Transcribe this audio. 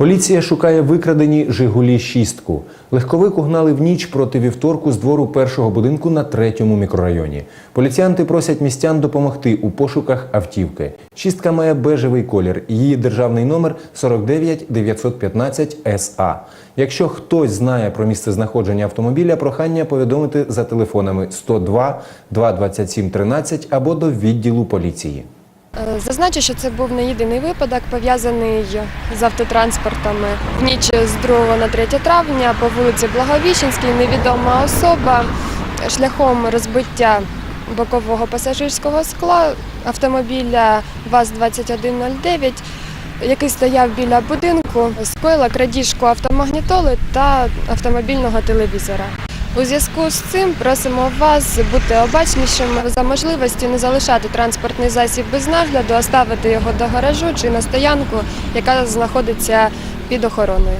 Поліція шукає викрадені Жигулі шістку. Легковик угнали в ніч проти вівторку з двору першого будинку на третьому мікрорайоні. Поліціянти просять містян допомогти у пошуках автівки. Шістка має бежевий колір. Її державний номер 49 915 СА. Якщо хтось знає про місце знаходження автомобіля, прохання повідомити за телефонами 102 227 13 або до відділу поліції. Е, Зазначу, що це був не єдиний випадок, пов'язаний з автотранспортами. В ніч з 2 на 3 травня по вулиці Благовіщенській невідома особа шляхом розбиття бокового пасажирського скла автомобіля ВАЗ-2109, який стояв біля будинку, скоїла крадіжку автомагнітоли та автомобільного телевізора. У зв'язку з цим просимо вас бути обачнішими за можливості не залишати транспортний засіб без нагляду, а ставити його до гаражу чи на стоянку, яка знаходиться під охороною.